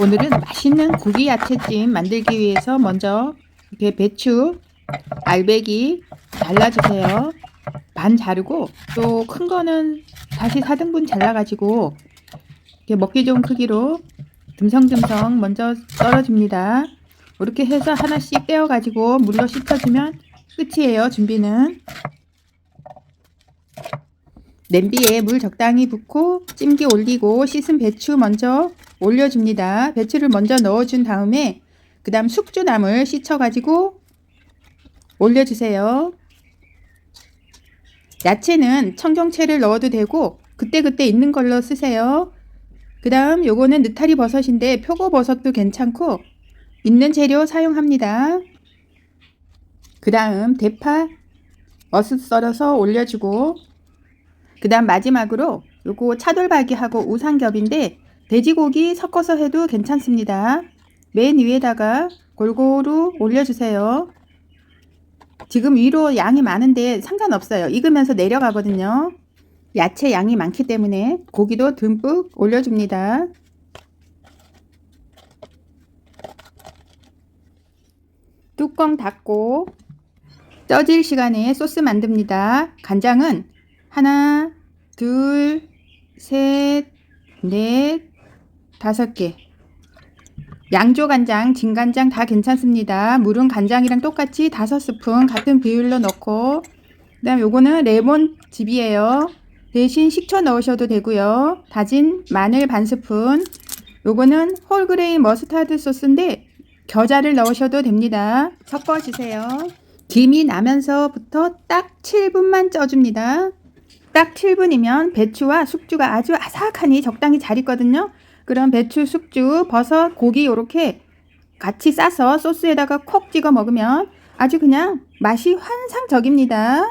오늘은 맛있는 고기 야채찜 만들기 위해서 먼저 이렇게 배추, 알배기 잘라주세요. 반 자르고 또 큰 거는 다시 4등분 잘라가지고 이렇게 먹기 좋은 크기로 듬성듬성 먼저 썰어줍니다. 이렇게 해서 하나씩 떼어가지고 물로 씻어주면 끝이에요. 준비는. 냄비에 물 적당히 붓고 찜기 올리고 씻은 배추 먼저 올려줍니다. 배추를 먼저 넣어준 다음에 그 다음 숙주나물 씻어가지고 올려주세요. 야채는 청경채를 넣어도 되고 그때그때 있는 걸로 쓰세요. 그 다음 요거는 느타리 버섯인데 표고버섯도 괜찮고 있는 재료 사용합니다. 그 다음 대파 어슷 썰어서 올려주고 그 다음 마지막으로 요거 차돌박이하고 우상겹인데 돼지고기 섞어서 해도 괜찮습니다. 맨 위에다가 골고루 올려주세요. 지금 위로 양이 많은데 상관없어요. 익으면서 내려가거든요. 야채 양이 많기 때문에 고기도 듬뿍 올려줍니다. 뚜껑 닫고 떠질 시간에 소스 만듭니다. 간장은 하나, 둘, 셋, 넷, 다섯 개. 양조 간장, 진간장 다 괜찮습니다. 물은 간장이랑 똑같이 다섯 스푼 같은 비율로 넣고 그 다음 요거는 레몬즙이에요. 대신 식초 넣으셔도 되고요. 다진 마늘 반 스푼. 요거는 홀그레인 머스타드 소스인데 겨자를 넣으셔도 됩니다. 섞어 주세요. 김이 나면서부터 딱 7분만 쪄줍니다. 딱 7분이면 배추와 숙주가 아주 아삭하니 적당히 잘 익거든요. 그럼 배추, 숙주, 버섯, 고기 요렇게 같이 싸서 소스에다가 콕 찍어 먹으면 아주 그냥 맛이 환상적입니다.